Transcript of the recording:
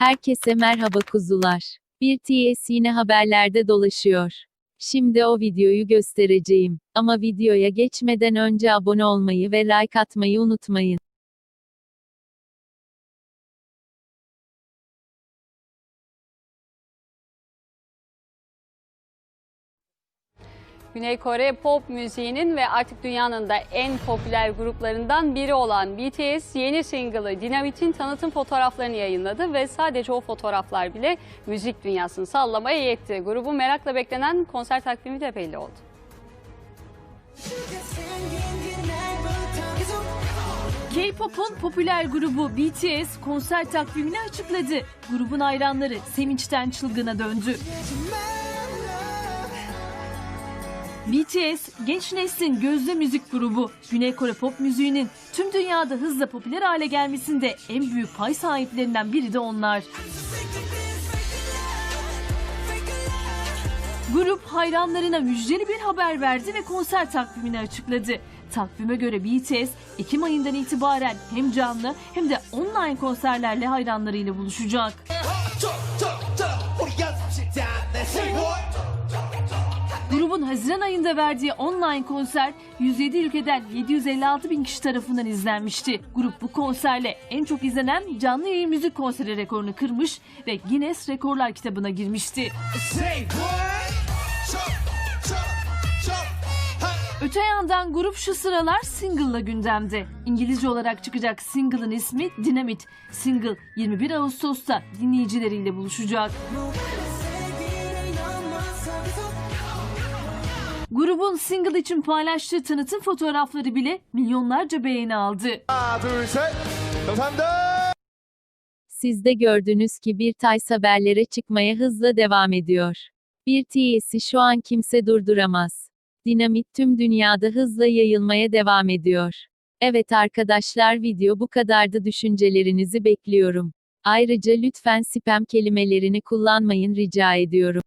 Herkese merhaba kuzular. Bir TS yine haberlerde dolaşıyor. Şimdi o videoyu göstereceğim. Ama videoya geçmeden önce abone olmayı ve like atmayı unutmayın. Güney Kore pop müziğinin ve artık dünyanın da en popüler gruplarından biri olan BTS yeni single'ı Dynamit'in tanıtım fotoğraflarını yayınladı ve sadece o fotoğraflar bile müzik dünyasını sallamaya yetti. Grubun merakla beklenen konser takvimi de belli oldu. K-pop'un popüler grubu BTS konser takvimini açıkladı. Grubun hayranları sevinçten çılgına döndü. BTS, genç neslin gözde müzik grubu. Güney Kore pop müziğinin tüm dünyada hızla popüler hale gelmesinde en büyük pay sahiplerinden biri de onlar. Grup hayranlarına müjdeli bir haber verdi ve konser takvimini açıkladı. Takvime göre BTS, Ekim ayından itibaren hem canlı hem de online konserlerle hayranlarıyla buluşacak. Grubun Haziran ayında verdiği online konser 107 ülkeden 756 bin kişi tarafından izlenmişti. Grup bu konserle en çok izlenen canlı yayın müzik konseri rekorunu kırmış ve Guinness Rekorlar kitabına girmişti. Say. Öte yandan grup şu sıralar single'la gündemde. İngilizce olarak çıkacak single'ın ismi Dynamite. Single 21 Ağustos'ta dinleyicileriyle buluşacak. Grubun single için paylaştığı tanıtım fotoğrafları bile milyonlarca beğeni aldı. Siz de gördünüz ki bir Tays haberlere çıkmaya hızla devam ediyor. Bir TS'i şu an kimse durduramaz. Dinamit tüm dünyada hızla yayılmaya devam ediyor. Evet arkadaşlar video bu kadardı düşüncelerinizi bekliyorum. Ayrıca lütfen spam kelimelerini kullanmayın rica ediyorum.